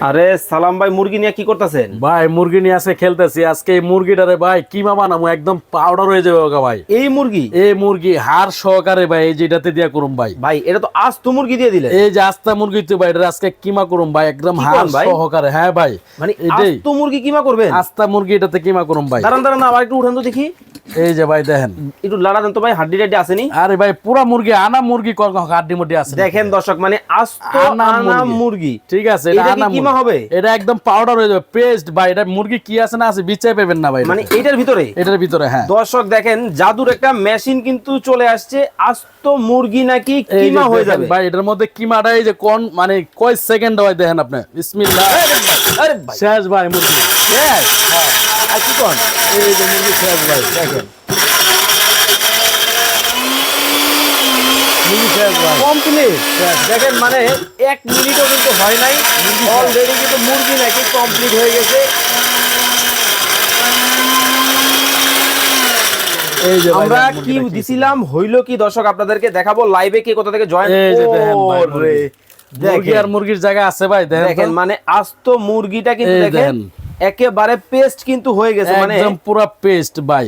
আরে সালাম ভাই মুরগি নিয়ে কি করতেছেন? ভাই মুরগি নিয়ে আসে খেলতেছি। আজকে এই মুরগিটারে ভাই কিমা বানাবো একদম পাউডার হয়ে যাবে ওকে ভাই। এই মুরগি? এই মুরগি হার সহকারে ভাই এই যেটাতে দিয়া করুম ভাই। ভাই এটা তো আজ তো মুরগি দিয়ে দিলে এই যে আস্তা মুরগি তো ভাই এটা আজকে কিমা করুম ভাই একদম হার? সহকারে। হ্যাঁ ভাই মানে আজ এটাই তো মুরগি কিমা করবেন? আস্তা মুরগি এটাতে কিমা করুম ভাই। দাঁড়ান দাঁড়ান আবার একটু উঠান তো দেখি। এই যে ভাই দেখেন। একটু লাড়া দেন তো ভাই হাড্ডি টাড্ডি আসেনি? আরে ভাই পুরা মুরগি আনা মুরগি হাড্ডি মুড্ডি আছে দেখেন দর্শক মানে আনা মুরগি। ঠিক আছে এটা এটা আনা কিমা হবে? এটা একদম পাউডার হয়ে যাবে পেস্ট ভাই এটা মুরগি কি আছে না আছে বিচাই পাবেন না ভাই মানে এইটার ভিতরে? এটার ভিতরে হ্যাঁ। দর্শক দেখেন জাদুর একটা মেশিন কিন্তু চলে আসছে। আস্ত মুরগি নাকি কিমা হয়ে যাবে? ভাই এটার মধ্যে কিমাটা এই যে কোন মানে কয় সেকেন্ড হয় দেখেন আপনি। বিসমিল্লাহ। আরে ভাই। শেষ ভাই মুরগি। yes, হ্যাঁ। আর কি কোন? এই যে মুরগি দেখেন। কমপ্লিট দেখেন মানে এক মিনিটও কিন্তু হয় নাই। অলরেডি কিন্তু মুরগি নাকি কমপ্লিট হয়ে গেছে। আমরা কি দিছিলাম হইল কি দর্শক আপনাদেরকে দেখাবো লাইভে কে কোথা থেকে জয়েন মুরগি। আর মুরগির জায়গা আছে ভাই দেখেন তো। মানে আস্ত মুরগিটা কিন্তু দেখেন। একেবারে পেস্ট কিন্তু হয়ে গেছে মানে একদম পুরো পেস্ট ভাই।